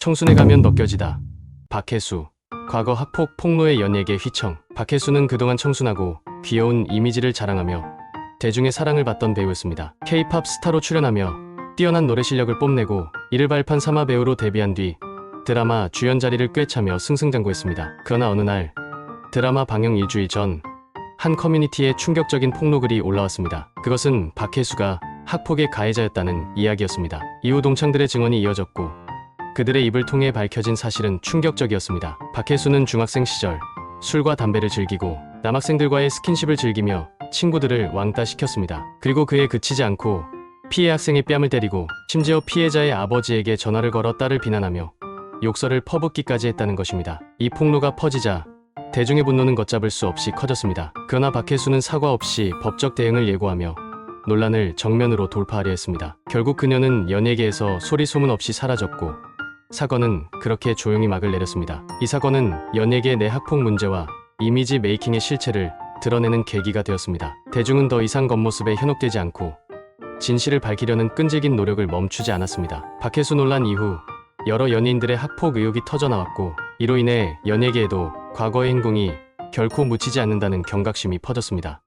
청순해 가면 벗겨지다. 박혜수. 과거 학폭 폭로의 연예계 휘청. 박혜수는 그동안 청순하고 귀여운 이미지를 자랑하며 대중의 사랑을 받던 배우였습니다. K-팝 스타로 출연하며 뛰어난 노래 실력을 뽐내고 이를 발판 삼아 배우로 데뷔한 뒤 드라마 주연 자리를 꿰차며 승승장구했습니다. 그러나 어느 날 드라마 방영 일주일 전 한 커뮤니티에 충격적인 폭로글이 올라왔습니다. 그것은 박혜수가 학폭의 가해자였다는 이야기였습니다. 이후 동창들의 증언이 이어졌고 그들의 입을 통해 밝혀진 사실은 충격적이었습니다. 박혜수는 중학생 시절 술과 담배를 즐기고 남학생들과의 스킨십을 즐기며 친구들을 왕따 시켰습니다. 그리고 그에 그치지 않고 피해 학생의 뺨을 때리고 심지어 피해자의 아버지에게 전화를 걸어 딸을 비난하며 욕설을 퍼붓기까지 했다는 것입니다. 이 폭로가 퍼지자 대중의 분노는 걷잡을 수 없이 커졌습니다. 그러나 박혜수는 사과 없이 법적 대응을 예고하며 논란을 정면으로 돌파하려 했습니다. 결국 그녀는 연예계에서 소리 소문 없이 사라졌고 사건은 그렇게 조용히 막을 내렸습니다. 이 사건은 연예계 내 학폭 문제와 이미지 메이킹의 실체를 드러내는 계기가 되었습니다. 대중은 더 이상 겉모습에 현혹되지 않고 진실을 밝히려는 끈질긴 노력을 멈추지 않았습니다. 박혜수 논란 이후 여러 연예인들의 학폭 의혹이 터져나왔고 이로 인해 연예계에도 과거의 행동이 결코 묻히지 않는다는 경각심이 퍼졌습니다.